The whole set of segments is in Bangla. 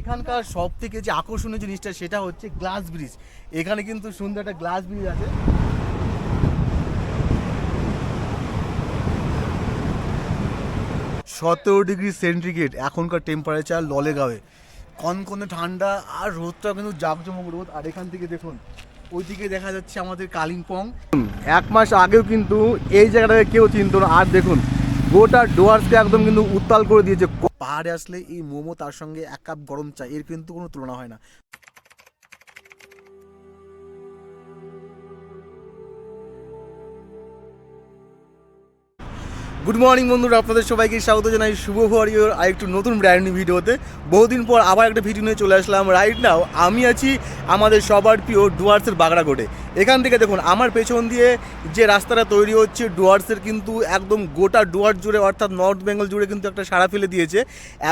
এখানকার সব থেকে যে আকর্ষণীয় জিনিসটা সেটা হচ্ছে গ্লাস ব্রিজ এখানে কিন্তু সুন্দর একটা গ্লাস ব্রিজ আছে। সতেরো ডিগ্রি সেন্টিগ্রেড এখনকার টেম্পারেচার ললেগাঁওয়ে। কনকনে ঠান্ডা আর রোদটা কিন্তু জাঁকজমক রোদ। আর এখান থেকে দেখুন, ওইদিকে দেখা যাচ্ছে আমাদের কালিম্পং। এক মাস আগেও কিন্তু এই জায়গাটাকে কেউ চিনতো না। আর দেখুন, গোটা ডুয়ার্সকে একদম কিন্তু উত্তাল করে দিয়েছে। পাহাড়ে আসলে এই মোমো তার সঙ্গে এক কাপ গরম চা, এর কিন্তু কোনো তুলনা হয় না। গুড মর্নিং বন্ধুরা, আপনাদের সবাইকে স্বাগত জানাই। শুভ হরিয়র আর একটু নতুন ব্র্যান্ড ভিডিওতে বহুদিন পর আবার একটা ভিডিও নিয়ে চলে আসলাম। রাইট নাও আমি আছি আমাদের সবার প্রিয় ডুয়ার্সের বাগড়াগোটে এখান থেকে দেখুন, আমার পেছন দিয়ে যে রাস্তাটা তৈরি হচ্ছে, ডুয়ার্সের কিন্তু একদম গোটা ডুয়ার্স জুড়ে, অর্থাৎ নর্থ বেঙ্গল জুড়ে কিন্তু একটা সাড়া ফেলে দিয়েছে।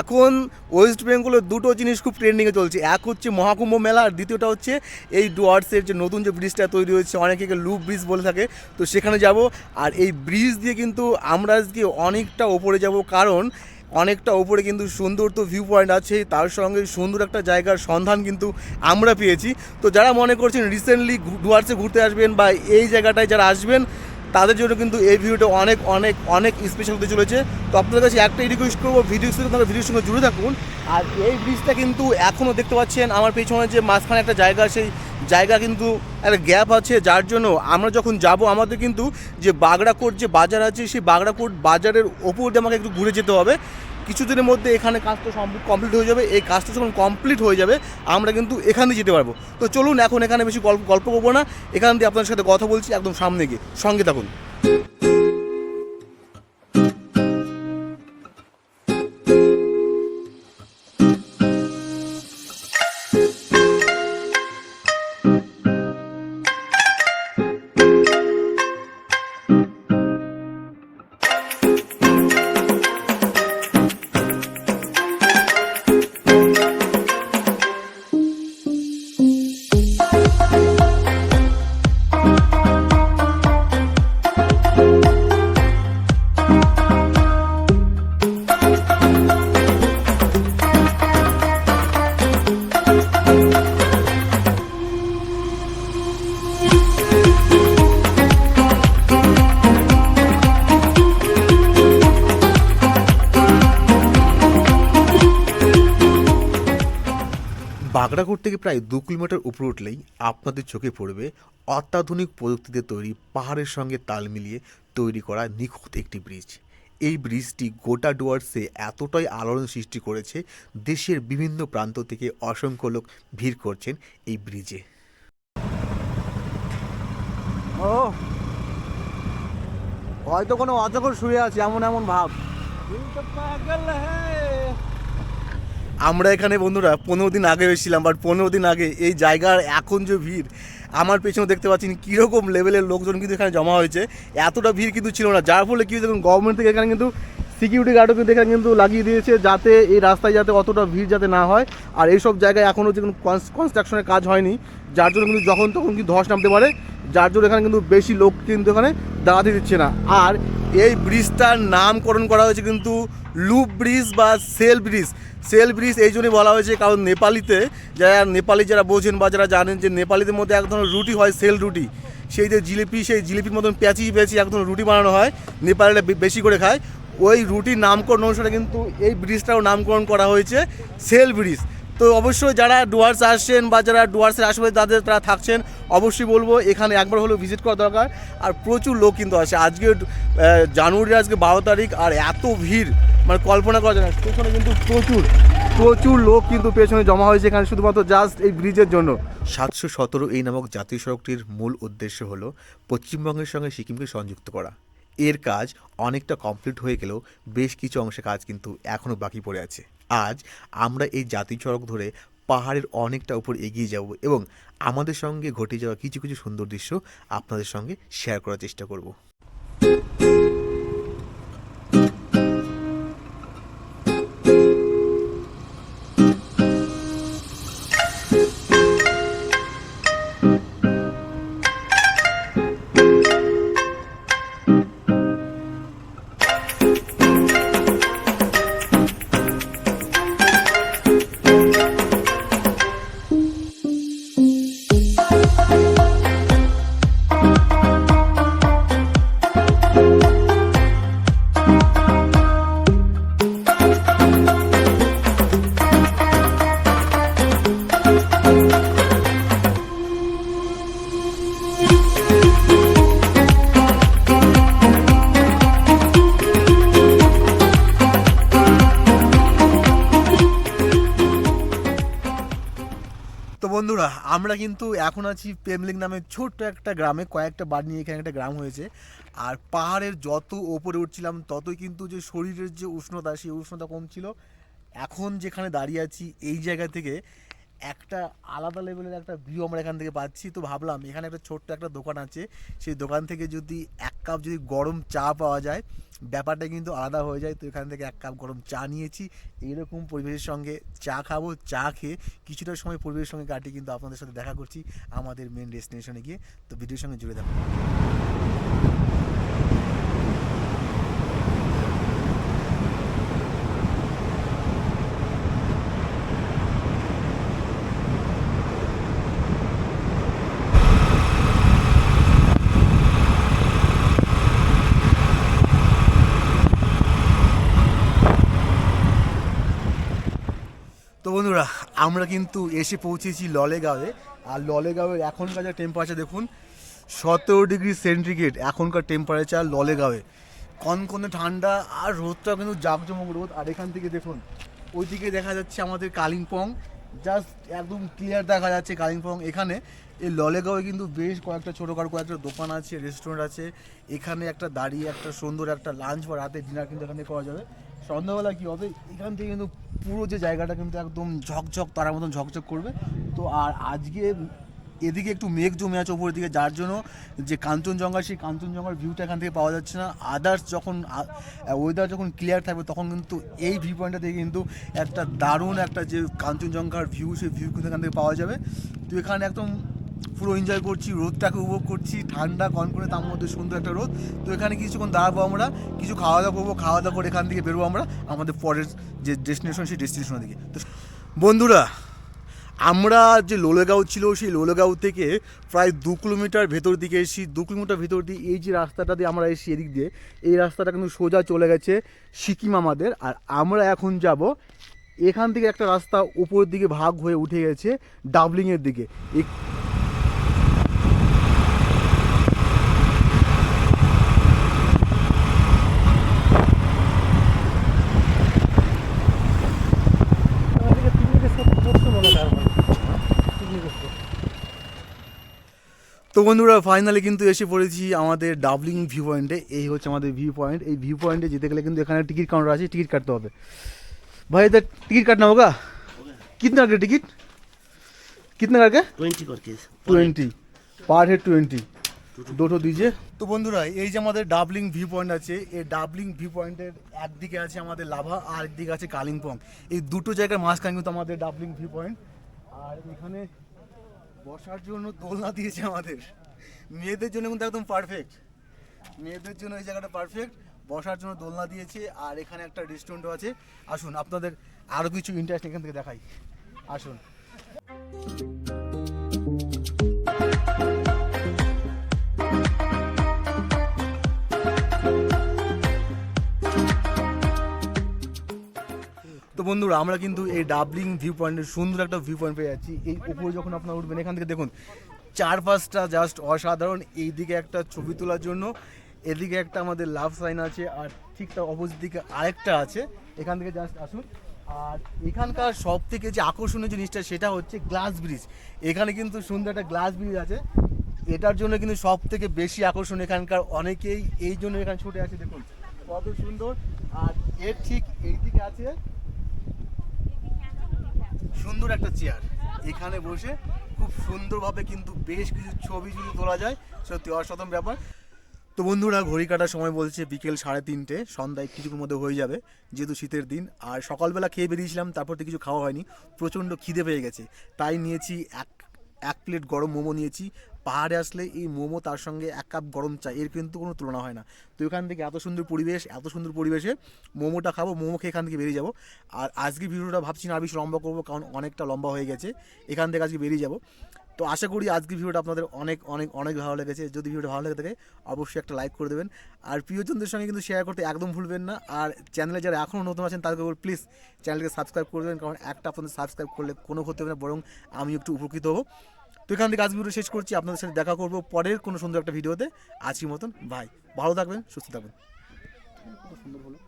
এখন ওয়েস্ট বেঙ্গলের দুটো জিনিস খুব ট্রেন্ডিংয়ে চলছে। এক হচ্ছে মহাকুম্ভ মেলা, আর দ্বিতীয়টা হচ্ছে এই ডুয়ার্সের যে নতুন যে ব্রিজটা তৈরি হয়েছে, অনেকে লুপ ব্রিজ বলে থাকে। তো সেখানে যাব। আর এই ব্রিজ দিয়ে কিন্তু আমরা আজকে অনেকটা ওপরে যাব। কারণ অনেকটা ওপরে কিন্তু সুন্দর তো ভিউ পয়েন্ট আছে, তার সঙ্গে সুন্দর একটা জায়গার সন্ধান কিন্তু আমরা পেয়েছি। তো যারা মনে করছেন রিসেন্টলি ডুয়ার্সে ঘুরতে আসবেন বা এই জায়গাটায় যারা আসবেন তাদের জন্য কিন্তু এই ভিডিওটা অনেক অনেক অনেক স্পেশাল হতে চলেছে। তো আপনাদের কাছে একটাই রিকোয়েস্ট করব ভিডিও আপনারা ভিডিওর সঙ্গে জুড়ে থাকুন। আর এই ব্রিজটা কিন্তু এখনও দেখতে পাচ্ছেন, আমার পেছনে যে মাঝখানে একটা জায়গা সেই জায়গা কিন্তু একটা গ্যাপ আছে, যার জন্য আমরা যখন যাব, আমাদের কিন্তু যে বাগড়াকোট যে বাজার আছে, সেই বাগড়াকোট বাজারের ওপর দিয়ে আমাকে একটু ঘুরে যেতে হবে। কিছুদিনের মধ্যে এখানে কাজটা কমপ্লিট হয়ে যাবে। এই কাজটা যখন কমপ্লিট হয়ে যাবে, আমরা কিন্তু এখানে যেতে পারব। তো চলুন, এখন এখানে বেশি গল্প গল্প করব না। এখান দিয়ে আপনাদের সাথে কথা বলছি একদম সামনে গিয়ে। সঙ্গে থাকুন। বাগড়াকোট থেকে প্রায় দু কিলোমিটার উপরে উঠলেই আপনাদের চোখে পড়বে অত্যাধুনিক প্রযুক্তিতে তৈরি পাহাড়ের সঙ্গে তাল মিলিয়ে তৈরি করা নিখুঁত একটি ব্রিজ। এই ব্রিজটি গোটা ডুয়ার্সে এতটাই আলোড়ন সৃষ্টি করেছে দেশের বিভিন্ন প্রান্ত থেকে অসংখ্য লোক ভিড় করছেন এই ব্রিজে। ও হয়তো কোনো অজগর শুয়ে আছে এমন এমন ভাব। আমরা এখানে বন্ধুরা পনেরো দিন আগে এসেছিলাম বাট পনেরো দিন আগে এই জায়গার এখন যে ভিড়, আমার পেছনে দেখতে পাচ্ছেন কীরকম লেভেলের লোকজন কিন্তু এখানে জমা হয়েছে। এতটা ভিড় কিন্তু ছিল না, যার ফলে কি দেখুন গভর্নমেন্ট থেকে এখানে কিন্তু সিকিউরিটি গার্ডও কিন্তু এখানে কিন্তু লাগিয়ে দিয়েছে যাতে এই রাস্তায় যাতে অতটা ভিড় যাতে না হয়। আর এইসব জায়গায় এখনও যে কোনো কনস্ট্রাকশনের কাজ হয়নি, যার জন্য কিন্তু যখন তখন কিন্তু ধস নামতে পারে, যার জন্য এখানে কিন্তু বেশি লোক কিন্তু এখানে দাঁড়াতে দিচ্ছে না। আর এই ব্রিজটার নামকরণ করা হয়েছে কিন্তু লুপ ব্রিজ বা সেল ব্রিজ। সেল ব্রিজ এই জন্যই বলা হয়েছে, কারণ নেপালিতে যারা, নেপালি যারা বোঝেন বা যারা জানেন যে নেপালিদের মধ্যে এক ধরনের রুটি হয়, সেল রুটি। সেই যে জিলিপি, সেই জিলিপির মতন প্যাঁচি প্যাঁচি এক ধরনের রুটি বানানো হয়, নেপালিরা বেশি করে খায়। ওই রুটির নামকরণ অনুসারে কিন্তু এই ব্রিজটাও নামকরণ করা হয়েছে, সেল ব্রিজ। তো অবশ্যই যারা ডুয়ার্স আসছেন বা যারা ডুয়ার্সের আশেপাশে তাদের তারা থাকছেন, অবশ্যই বলব, এখানে একবার হলেও ভিজিট করা দরকার। আর প্রচুর লোক কিন্তু আসে। আজকে জানুয়ারি, আজকে বারো তারিখ, আর এত ভিড় মানে কল্পনা করা যায় না। পেছনে কিন্তু প্রচুর প্রচুর লোক কিন্তু পেছনে জমা হয়েছে এখানে, শুধুমাত্র জাস্ট এই ব্রিজের জন্য। সাতশো সতেরো এই নামক জাতীয় সড়কটির মূল উদ্দেশ্য হলো পশ্চিমবঙ্গের সঙ্গে সিকিমকে সংযুক্ত করা। এর কাজ অনেকটা কমপ্লিট হয়ে গেলেও বেশ কিছু অংশে কাজ কিন্তু এখনও বাকি পড়ে আছে। আজ আমরা এই জাতীয় সড়ক ধরে পাহাড়ের অনেকটা উপর এগিয়ে যাব এবং আমাদের সঙ্গে ঘটে যাওয়া কিছু কিছু সুন্দর দৃশ্য আপনাদের সঙ্গে শেয়ার করার চেষ্টা করব। আমরা কিন্তু এখন আছি পেমলিং নামে ছোট্ট একটা গ্রামে, কয়েকটা বাড়ি নিয়ে এখানে একটা গ্রাম হয়েছে। আর পাহাড়ের যত ওপরে উঠছিলাম, ততই কিন্তু যে শরীরের যে উষ্ণতা, সেই উষ্ণতা কমছিল। এখন যেখানে দাঁড়িয়ে আছি, এই জায়গা থেকে একটা আলাদা লেভেলের একটা ভিউ আমরা এখান থেকে পাচ্ছি। তো ভাবলাম এখানে একটা ছোট্ট একটা দোকান আছে। সেই দোকান থেকে যদি এক কাপ যদি গরম চা পাওয়া যায়, ব্যাপারটা কিন্তু আলাদা হয়ে যায়। তো এখান থেকে এক কাপ গরম চা নিয়েছি। এইরকম পরিবেশের সঙ্গে চা খাব, চা খেয়ে কিছুটা সময় পরিবেশের সঙ্গে কাটিয়ে কিন্তু আপনাদের সাথে দেখা করছি আমাদের মেন ডেস্টিনেশনে গিয়ে। তো ভিডিওর সঙ্গে জুড়ে থাকুন। বন্ধুরা, আমরা কিন্তু এসে পৌঁছেছি ললেগাঁওয়ে। আর ললেগাঁওয়ের এখনকার যা টেম্পারেচার দেখুন, সতেরো ডিগ্রি সেন্টিগ্রেড এখনকার টেম্পারেচার ললেগাঁওয়ে। কনকনে ঠান্ডা আর রোদটা কিন্তু জাঁকজমক রোদ। আর এখান থেকে দেখুন, ওইদিকে দেখা যাচ্ছে আমাদের কালিম্পং। জাস্ট একদম ক্লিয়ার দেখা যাচ্ছে কালিম্পং। এখানে এই ললেগাঁওয়ে কিন্তু বেশ কয়েকটা ছোটোখাটো কয়েকটা দোকান আছে রেস্টুরেন্ট আছে। এখানে একটা দাঁড়িয়ে একটা সুন্দর একটা লাঞ্চ বা রাতে ডিনার কিন্তু এখানে করা যাবে। সন্ধ্যাবেলা কী হবে? এখান থেকে কিন্তু পুরো যে জায়গাটা কিন্তু একদম ঝকঝক, তারার মতন ঝকঝক করবে। তো আর আজকে এদিকে একটু মেঘ জমে আছে ওপরের দিকে, যার জন্য যে কাঞ্চনজঙ্ঘা, সেই কাঞ্চনজঙ্ঘার ভিউটা এখান থেকে পাওয়া যাচ্ছে না। আদার্স যখন ওয়েদার যখন ক্লিয়ার থাকবে, তখন কিন্তু এই ভিউ পয়েন্টটা থেকে কিন্তু একটা দারুণ একটা যে কাঞ্চনজঙ্ঘার ভিউ সেই ভিউ কিন্তু এখান থেকে পাওয়া যাবে। তো এখানে একদম পুরো এনজয় করছি, রোদটাকে উপভোগ করছি, ঠান্ডা কনকনে তার মধ্যে সুন্দর একটা রোদ। তো এখানে কিছুক্ষণ দাঁড়াবো আমরা, কিছু খাওয়া দাওয়া করব খাওয়া দাওয়া করে এখান থেকে বেরোবো আমরা, আমাদের পরের যে ডেস্টিনেশন সেই ডেস্টিনেশনের দিকে। তো বন্ধুরা, আমরা যে লোলেগাঁও ছিল, সেই লোলেগাঁও থেকে প্রায় দু কিলোমিটার ভেতর দিকে এসেছি। দু কিলোমিটার ভেতর দিয়ে এই যে রাস্তাটা দিয়ে আমরা এসেছি এদিক দিয়ে, এই রাস্তাটা কিন্তু সোজা চলে গেছে সিকিম আমাদের। আর আমরা এখন যাব এখান থেকে একটা রাস্তা উপরের দিকে ভাগ হয়ে উঠে গেছে ডাবলিংয়ের দিকে এই তো বন্ধুরা ফাইনালি কিন্তু এসে পড়েছি আমাদের ডাবলিং ভিউ পয়েন্টে এই হচ্ছে আমাদের ভিউ পয়েন্ট এই ভিউ পয়েন্টে যেতে গেলে কিন্তু এখানে টিকিট কাউন্টার আছে টিকিট কাটতে হবে भाई इधर टिकट काटना होगा कितना का टिकट कितना का ट्वेंटी करके টোয়েন্টি পার হেড টোয়েন্টি দুটো দিজে তো বন্ধুরা এই যে আমাদের ডাবলিং ভিউ পয়েন্ট আছে এই ডাবলিং ভিউ পয়েন্টের একদিকে আছে আমাদের লাভা আর একদিকে আছে কালিম্পং এই দুটো জায়গার মাঝখানে কিন্তু আমাদের ডাবলিং ভিউ পয়েন্ট আর এখানে বসার জন্য দোলনা দিয়েছে আমাদের। মেয়েদের জন্য কিন্তু একদম পারফেক্ট মেয়েদের জন্য এই জায়গাটা পারফেক্ট বসার জন্য দোলনা দিয়েছে, আর এখানে একটা রেস্টুরেন্টও আছে। আসুন, আপনাদের আরও কিছু ইন্টারেস্ট এখান থেকে দেখাই। আসুন। বন্ধুরা, আমরা কিন্তু এই ডাবলিং ভিউ পয়েন্টের সুন্দর একটা ভিউ পয়েন্ট পেয়ে যাচ্ছি। এই উপরে যখন আপনারা উঠবেন, এখান থেকে দেখুন, চারপাশটা জাস্ট অসাধারণ। এইদিকে একটা ছবি তোলার জন্য, এদিকে একটা আমাদের লাভ সাইন আছে, আর ঠিক তার অপোজিট দিকে আরেকটা আছে। এখান থেকে জাস্ট আসুন। আর এখানকার সব থেকে যে আকর্ষণীয় জিনিসটা, সেটা হচ্ছে গ্লাস ব্রিজ এখানে কিন্তু সুন্দর একটা গ্লাস ব্রিজ আছে। এটার জন্য কিন্তু সব থেকে বেশি আকর্ষণ এখানকার অনেকেই। এই জন্য এখানে ছুটে আছে দেখুন। কত সুন্দর। আর এর ঠিক এইদিকে আছে সুন্দর একটা চেয়ার এখানে বসে খুব সুন্দরভাবে কিন্তু বেশ কিছু ছবি যদি তোলা যায়। সত্যি অসাধারণ ব্যাপার। তো বন্ধুরা, ঘড়ি কাটার সময় বলছে বিকেল সাড়ে তিনটে, সন্ধ্যায় কিছুক্ষণ মধ্যে হয়ে যাবে, যেহেতু শীতের দিন। আর সকালবেলা খেয়ে বেরিয়েছিলাম, তারপর তো কিছু খাওয়া হয়নি, প্রচণ্ড খিদে পেয়ে গেছে। তাই নিয়েছি এক এক প্লেট গরম মোমো নিয়েছি পাহাড়ে আসলে এই মোমো তার সঙ্গে এক কাপ গরম চা, এর কিন্তু কোনো তুলনা হয় না। তো এখান থেকে এত সুন্দর পরিবেশ, এত সুন্দর পরিবেশে মোমোটা খাব, মোমো খেয়ে এখান থেকে বেরিয়ে যাব। আর আজকে ভিডিওটা ভাবছি না বেশি লম্বা করব, কারণ অনেকটা লম্বা হয়ে গেছে। এখান থেকে আজকে বেরিয়ে যাব। তো আশা করি আজকের ভিডিওটা আপনাদের অনেক অনেক অনেক ভালো লেগেছে। যদি ভিডিওটা ভালো লেগে থাকে, অবশ্যই একটা লাইক করে দেবেন। আর প্রিয়জনদের সঙ্গে কিন্তু শেয়ার করতে একদম ভুলবেন না। আর চ্যানেলে যারা এখনও নতুন আছেন, তাদেরকে বলব প্লিজ চ্যানেলকে সাবস্ক্রাইব করে দেবেন। কারণ একটা আপনাদের সাবস্ক্রাইব করলে কোনো ক্ষতি হবে না, বরং আমি একটু উপকৃত হব। তো এখান থেকে আজকে শেষ করছি। আপনাদের সাথে দেখা করব পরের কোনো সুন্দর একটা ভিডিওতে। আজকের মতন ভাই ভালো থাকবেন, সুস্থ থাকবেন। সুন্দর হলো